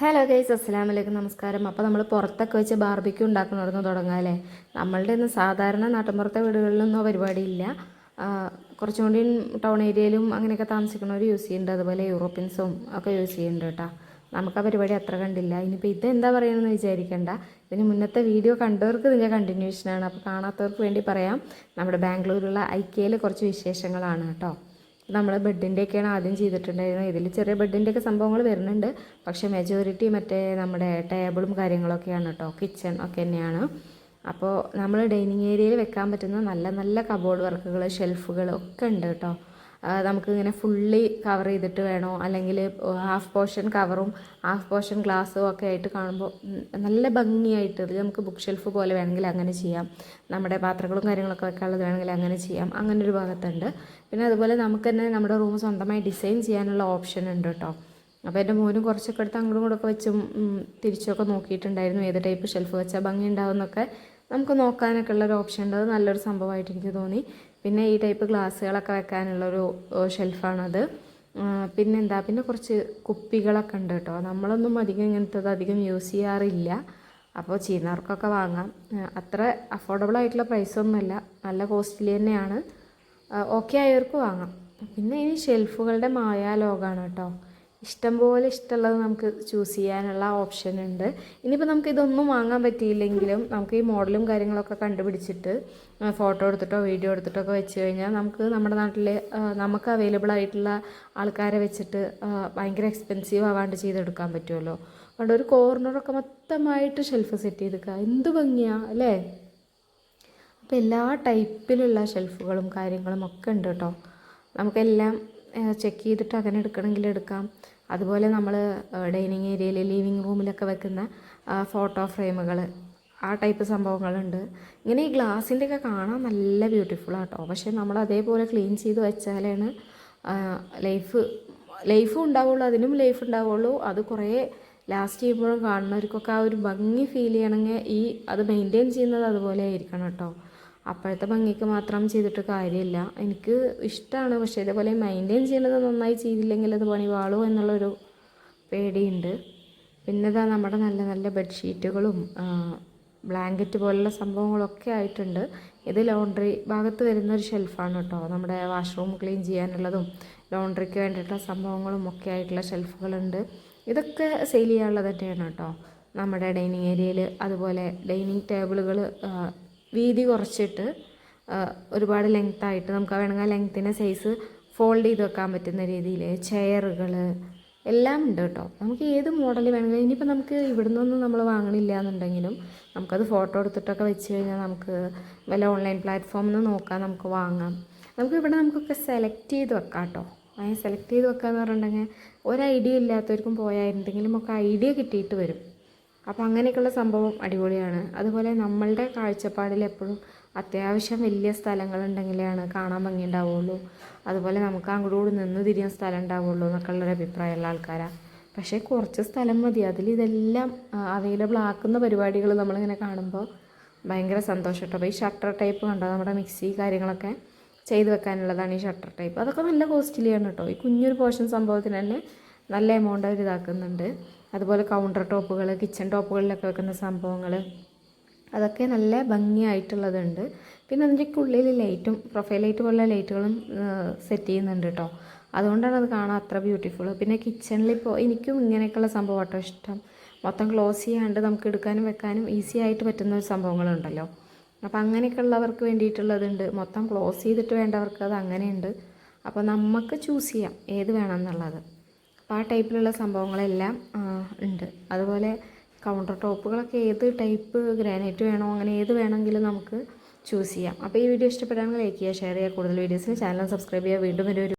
Hello guys അസ്സാം വലൈക്കും നമസ്കാരം. അപ്പോൾ നമ്മൾ പുറത്തൊക്കെ വെച്ച് ബാർബിക്യൂ ഉണ്ടാക്കുന്നിടന്ന് തുടങ്ങാം അല്ലേ? നമ്മളുടെ ഇന്ന് സാധാരണ നാട്ടിൻപുറത്തെ വീടുകളിലൊന്നും പരിപാടിയില്ല. കുറച്ചും കൂടി ടൗൺ ഏരിയയിലും അങ്ങനെയൊക്കെ താമസിക്കുന്നവർ യൂസ് ചെയ്യുന്നുണ്ട്. അതുപോലെ യൂറോപ്യൻസും ഒക്കെ യൂസ് ചെയ്യുന്നുണ്ട് കേട്ടോ. നമുക്ക് ആ പരിപാടി അത്ര കണ്ടില്ല. ഇനിയിപ്പോൾ ഇത് എന്താ പറയണമെന്ന് വിചാരിക്കേണ്ട. ഇതിന് മുന്നത്തെ വീഡിയോ കണ്ടവർക്ക് ഇതിന്റെ കണ്ടിന്യൂഷനാണ് അപ്പോൾ കാണാത്തവർക്ക് വേണ്ടി പറയാം. നമ്മുടെ ബാംഗ്ലൂരിലുള്ള ഐക്യയിൽ കുറച്ച് വിശേഷങ്ങളാണ് കേട്ടോ. നമ്മൾ ബെഡിന്റെയൊക്കെയാണ് ആദ്യം ചെയ്തിട്ടുണ്ടായിരുന്നത്. ഇതിൽ ചെറിയ ബെഡിന്റെയൊക്കെ സംഭവങ്ങൾ വരുന്നുണ്ട്. പക്ഷേ മെജോറിറ്റി മറ്റേ നമ്മുടെ ടേബിളും കാര്യങ്ങളൊക്കെയാണ് കേട്ടോ കിച്ചൺ ഒക്കെ തന്നെയാണ്. അപ്പോൾ നമ്മൾ ഡൈനിങ് ഏരിയയിൽ വെക്കാൻ പറ്റുന്ന നല്ല നല്ല കബോർഡ് വർക്കുകൾ ഷെൽഫുകൾ ഒക്കെ ഉണ്ട് കേട്ടോ നമുക്കിങ്ങനെ ഫുള്ളി കവർ ചെയ്തിട്ട് വേണോ? അല്ലെങ്കിൽ ഹാഫ് പോർഷൻ കവറും ഹാഫ് പോർഷൻ ഗ്ലാസ്സും ഒക്കെ ആയിട്ട് കാണുമ്പോൾ നല്ല ഭംഗിയായിട്ട് നമുക്ക് ബുക്ക് ഷെൽഫ് പോലെ വേണമെങ്കിൽ അങ്ങനെ ചെയ്യാം. നമ്മുടെ പാത്രങ്ങളും കാര്യങ്ങളൊക്കെ വെക്കാനുള്ളത് വേണമെങ്കിൽ അങ്ങനെ ചെയ്യാം. അങ്ങനെ ഒരു ഭാഗത്തുണ്ട്. പിന്നെ അതുപോലെ നമുക്ക് തന്നെ നമ്മുടെ റൂം സ്വന്തമായി ഡിസൈൻ ചെയ്യാനുള്ള ഓപ്ഷൻ ഉണ്ട് കേട്ടോ അപ്പോൾ എന്റെ മോനും കുറച്ചൊക്കെ എടുത്ത് അങ്ങോട്ടും ഇങ്ങോട്ടൊക്കെ വെച്ചും തിരിച്ചൊക്കെ നോക്കിയിട്ടുണ്ടായിരുന്നു. ഏത് ടൈപ്പ് ഷെൽഫ് വെച്ചാൽ ഭംഗി ഉണ്ടാവുമെന്നൊക്കെ നമുക്ക് നോക്കാനൊക്കെ ഉള്ളൊരു ഓപ്ഷൻ ഉണ്ട് അത് നല്ലൊരു സംഭവമായിട്ട് എനിക്ക് തോന്നി. പിന്നെ ഈ ടൈപ്പ് ഗ്ലാസ്സുകളൊക്കെ വെക്കാനുള്ളൊരു ഷെൽഫാണത് പിന്നെന്താ? പിന്നെ കുറച്ച് കുപ്പികളൊക്കെ ഉണ്ട് കേട്ടോ. നമ്മളൊന്നും അധികം ഇങ്ങനത്തത് അധികം യൂസ് ചെയ്യാറില്ല. അപ്പോൾ ചെയ്യുന്നവർക്കൊക്കെ വാങ്ങാം. അത്ര അഫോർഡബിൾ ആയിട്ടുള്ള പ്രൈസൊന്നുമല്ല നല്ല കോസ്റ്റ്ലി തന്നെയാണ്. ഓക്കെ ആയവർക്ക് വാങ്ങാം. പിന്നെ ഈ ഷെൽഫുകളുടെ മായാലോകമാണ് കേട്ടോ. ഇഷ്ടംപോലെ ഇഷ്ടമുള്ളത് നമുക്ക് ചൂസ് ചെയ്യാനുള്ള ഓപ്ഷൻ ഉണ്ട്. ഇനിയിപ്പോൾ നമുക്ക് ഇതൊന്നും വാങ്ങാൻ പറ്റിയില്ലെങ്കിലും നമുക്ക് ഈ മോഡലും കാര്യങ്ങളൊക്കെ കണ്ടുപിടിച്ചിട്ട് ഫോട്ടോ എടുത്തിട്ടോ വീഡിയോ എടുത്തിട്ടോ ഒക്കെ വെച്ച് കഴിഞ്ഞാൽ നമുക്ക് നമ്മുടെ നാട്ടിൽ നമുക്ക് അവൈലബിൾ ആയിട്ടുള്ള ആൾക്കാരെ വെച്ചിട്ട് ഭയങ്കര എക്സ്പെൻസീവ് ആവാണ്ട് ചെയ്തെടുക്കാൻ പറ്റുമല്ലോ അതുകൊണ്ട് ഒരു കോർണറൊക്കെ മൊത്തമായിട്ട് ഷെൽഫ് സെറ്റ് ചെയ്തെടുക്കുക എന്ത് ഭംഗിയാണ് അല്ലേ? അപ്പോൾ എല്ലാ ടൈപ്പിലുള്ള ഷെൽഫുകളും കാര്യങ്ങളും ഒക്കെ ഉണ്ട് കേട്ടോ. നമുക്കെല്ലാം ചെക്ക് ചെയ്തിട്ട് അങ്ങനെ എടുക്കണമെങ്കിൽ എടുക്കാം. അതുപോലെ നമ്മൾ ഡൈനിങ് ഏരിയയിൽ ലിവിങ് റൂമിലൊക്കെ വെക്കുന്ന ഫോട്ടോ ഫ്രെയിമുകൾ ആ ടൈപ്പ് സംഭവങ്ങളുണ്ട്. ഇങ്ങനെ ഈ ഗ്ലാസിന്റെ ഒക്കെ കാണാൻ നല്ല ബ്യൂട്ടിഫുൾ ആട്ടോ. പക്ഷേ നമ്മൾ അതേപോലെ ക്ലീൻ ചെയ്ത് വെച്ചാലാണ് ലൈഫ് ലൈഫും ഉണ്ടാവുള്ളൂ അതിനും ലൈഫ് ഉണ്ടാവുള്ളൂ. അത് കുറേ ലാസ്റ്റ് ചെയ്യുമ്പോഴും കാണുന്നവർക്കൊക്കെ ആ ഒരു ഭംഗി ഫീൽ ചെയ്യണമെങ്കിൽ ഈ അത് മെയിന്റെയിൻ ചെയ്യുന്നത് അതുപോലെ ആയിരിക്കണം കേട്ടോ. അപ്പോഴത്തെ ഭംഗിക്ക് മാത്രം ചെയ്തിട്ട് കാര്യമില്ല. എനിക്ക് ഇഷ്ടമാണ് പക്ഷേ ഇതേപോലെ മെയിന്റെയിൻ ചെയ്യുന്നത് നന്നായി ചെയ്തില്ലെങ്കിൽ അത് പണി വാളോ എന്നുള്ളൊരു പേടിയുണ്ട്. പിന്നെ ഇതാ നമ്മുടെ നല്ല നല്ല ബെഡ്ഷീറ്റുകളും ബ്ലാങ്കറ്റ് പോലുള്ള സംഭവങ്ങളൊക്കെ ആയിട്ടുണ്ട്. ഇത് ലോണ്ട്രി ഭാഗത്ത് വരുന്ന ഒരു ഷെൽഫാണ് കേട്ടോ. നമ്മുടെ വാഷ്റൂം ക്ലീൻ ചെയ്യാനുള്ളതും ലോണ്ട്രിക്ക് വേണ്ടിയിട്ടുള്ള സംഭവങ്ങളും ഒക്കെ ആയിട്ടുള്ള ഷെൽഫുകളുണ്ട് ഇതൊക്കെ സെയിൽ ചെയ്യാനുള്ളത് തന്നെയാണ് കേട്ടോ. നമ്മുടെ ഡൈനിങ് ഏരിയയിൽ അതുപോലെ ഡൈനിങ് ടേബിളുകൾ വീതി കുറച്ചിട്ട് ഒരുപാട് ലെങ്ത് ആയിട്ട് നമുക്ക് വേണമെങ്കിൽ ആ ലെങ്ത്തിന്റെ സൈസ് ഫോൾഡ് ചെയ്ത് വെക്കാൻ പറ്റുന്ന രീതിയിൽ ചെയറുകൾ എല്ലാം ഉണ്ട് കേട്ടോ. നമുക്ക് ഏത് മോഡൽ വേണമെങ്കിലും ഇനിയിപ്പോൾ നമുക്ക് ഇവിടെ നിന്നൊന്നും നമ്മൾ വാങ്ങണില്ല എന്നുണ്ടെങ്കിലും നമുക്കത് ഫോട്ടോ എടുത്തിട്ടൊക്കെ വെച്ച് കഴിഞ്ഞാൽ നമുക്ക് വല്ല ഓൺലൈൻ പ്ലാറ്റ്ഫോമിൽ നിന്ന് നോക്കാം നമുക്ക് വാങ്ങാം. നമുക്ക് ഇവിടെ നമുക്കൊക്കെ സെലക്ട് ചെയ്ത് വെക്കാം കേട്ടോ. അങ്ങനെ സെലക്ട് ചെയ്ത് വെക്കുക വെക്കാന്ന് പറഞ്ഞിട്ടുണ്ടെങ്കിൽ ഒരു ഐഡിയ ഇല്ലാത്തവർക്കും പോയാൽ എന്തെങ്കിലുമൊക്കെ ഐഡിയ കിട്ടിയിട്ട് വരും. അപ്പോൾ അങ്ങനെയൊക്കെയുള്ള സംഭവം അടിപൊളിയാണ്. അതുപോലെ നമ്മളുടെ കാഴ്ചപ്പാടിൽ എപ്പോഴും അത്യാവശ്യം വലിയ സ്ഥലങ്ങളുണ്ടെങ്കിലാണ് കാണാൻ ഭംഗി അതുപോലെ നമുക്ക് അങ്ങോട്ട് കൂടി നിന്ന് തിരിയാൻ സ്ഥലം ഉണ്ടാവുള്ളൂ എന്നൊക്കെയുള്ള ഒരു അഭിപ്രായമുള്ള ആൾക്കാരാണ് പക്ഷേ കുറച്ച് സ്ഥലം മതി. അതിൽ ഇതെല്ലാം അവൈലബിൾ ആക്കുന്ന പരിപാടികൾ നമ്മളിങ്ങനെ കാണുമ്പോൾ ഭയങ്കര സന്തോഷം കേട്ടോ. അപ്പോൾ ഈ ഷട്ടർ ടൈപ്പ് കണ്ടോ? നമ്മുടെ മിക്സി കാര്യങ്ങളൊക്കെ ചെയ്ത് വെക്കാനുള്ളതാണ് ഈ ഷട്ടർ ടൈപ്പ് അതൊക്കെ നല്ല കോസ്റ്റ്ലിയാണ് കേട്ടോ. ഈ കുഞ്ഞൊരു പോർഷൻ സംഭവത്തിന് തന്നെ നല്ല എമൗണ്ട് അവർ ഇതാക്കുന്നുണ്ട്. അതുപോലെ കൗണ്ടർ ടോപ്പുകൾ കിച്ചൺ ടോപ്പുകളിലൊക്കെ വെക്കുന്ന സംഭവങ്ങൾ അതൊക്കെ നല്ല ഭംഗിയായിട്ടുള്ളതുണ്ട്. പിന്നെ അതിന്റെ ഉള്ളിൽ ലൈറ്റും പ്രൊഫൈൽ ലൈറ്റ് പോലുള്ള ലൈറ്റുകളും സെറ്റ് ചെയ്യുന്നുണ്ട് കേട്ടോ അതുകൊണ്ടാണ് അത് കാണാൻ അത്ര ബ്യൂട്ടിഫുൾ പിന്നെ കിച്ചണിൽ ഇപ്പോൾ എനിക്കും ഇങ്ങനെയൊക്കെയുള്ള സംഭവം കേട്ടോ ഇഷ്ടം. മൊത്തം ക്ലോസ് ചെയ്യാണ്ട് നമുക്ക് എടുക്കാനും വെക്കാനും ഈസി ആയിട്ട് പറ്റുന്ന സംഭവങ്ങളുണ്ടല്ലോ. അപ്പോൾ അങ്ങനെയൊക്കെയുള്ളവർക്ക് വേണ്ടിയിട്ടുള്ളതുണ്ട്. മൊത്തം ക്ലോസ് ചെയ്തിട്ട് വേണ്ടവർക്ക് അത് അങ്ങനെയുണ്ട്. അപ്പോൾ നമുക്ക് ചൂസ് ചെയ്യാം. ഏത് വേണം എന്നുള്ളത്. അപ്പോൾ ആ ടൈപ്പിലുള്ള സംഭവങ്ങളെല്ലാം ഉണ്ട്. അതുപോലെ കൗണ്ടർ ടോപ്പുകളൊക്കെ ഏത് ടൈപ്പ് ഗ്രാനൈറ്റ് വേണോ അങ്ങനെ ഏത് വേണമെങ്കിലും നമുക്ക് ചൂസ് ചെയ്യാം. അപ്പോൾ ഈ വീഡിയോ ഇഷ്ടപ്പെട്ടാണെങ്കിൽ ലൈക്ക് ചെയ്യുക ഷെയർ ചെയ്യുക. കൂടുതൽ വീഡിയോസിന് ചാനൽ സബ്സ്ക്രൈബ് ചെയ്യുക. വീണ്ടും ഒരു